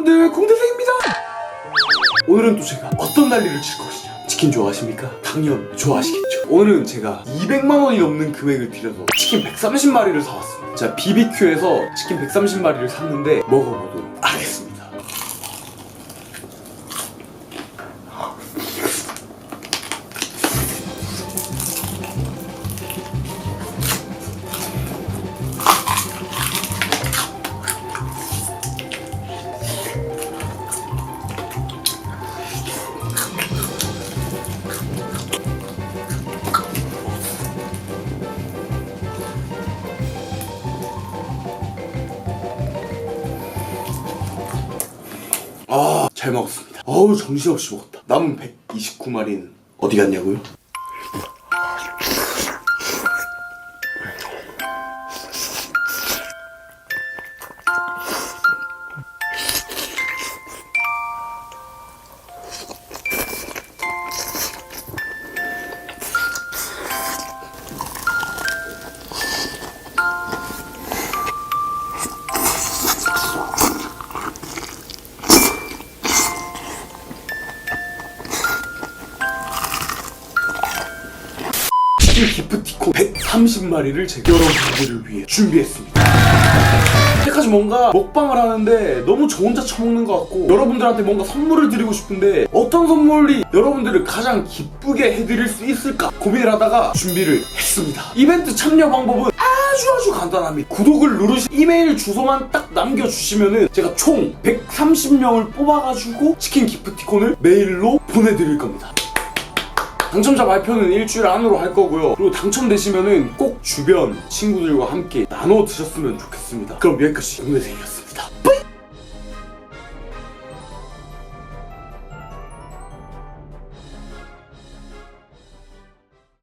여러분들 공대생입니다! 오늘은 또 제가 어떤 난리를 칠 것이냐? 치킨 좋아하십니까? 당연 좋아하시겠죠. 오늘은 제가 200만 원이 넘는 금액을 들여서 치킨 130마리를 사왔습니다. 자 BBQ에서 치킨 130마리를 샀는데 먹어보도록 잘 먹었습니다. 어우, 정신없이 먹었다. 남은 129마리는 어디 갔냐고요? 치킨 기프티콘 130마리를 제 여러분들을 위해 준비했습니다. 이때까지 뭔가 먹방을 하는데 너무 저 혼자 처먹는 것 같고 여러분들한테 뭔가 선물을 드리고 싶은데 어떤 선물이 여러분들을 가장 기쁘게 해드릴 수 있을까 고민을 하다가 준비를 했습니다. 이벤트 참여 방법은 아주 아주 간단합니다. 구독을 누르시 이메일 주소만 딱 남겨주시면은 제가 총 130명을 뽑아가지고 치킨 기프티콘을 메일로 보내드릴 겁니다. 당첨자 발표는 일주일 안으로 할 거고요. 그리고 당첨되시면은 꼭 주변 친구들과 함께 나눠 드셨으면 좋겠습니다. 그럼 여기까지 공대생이었습니다.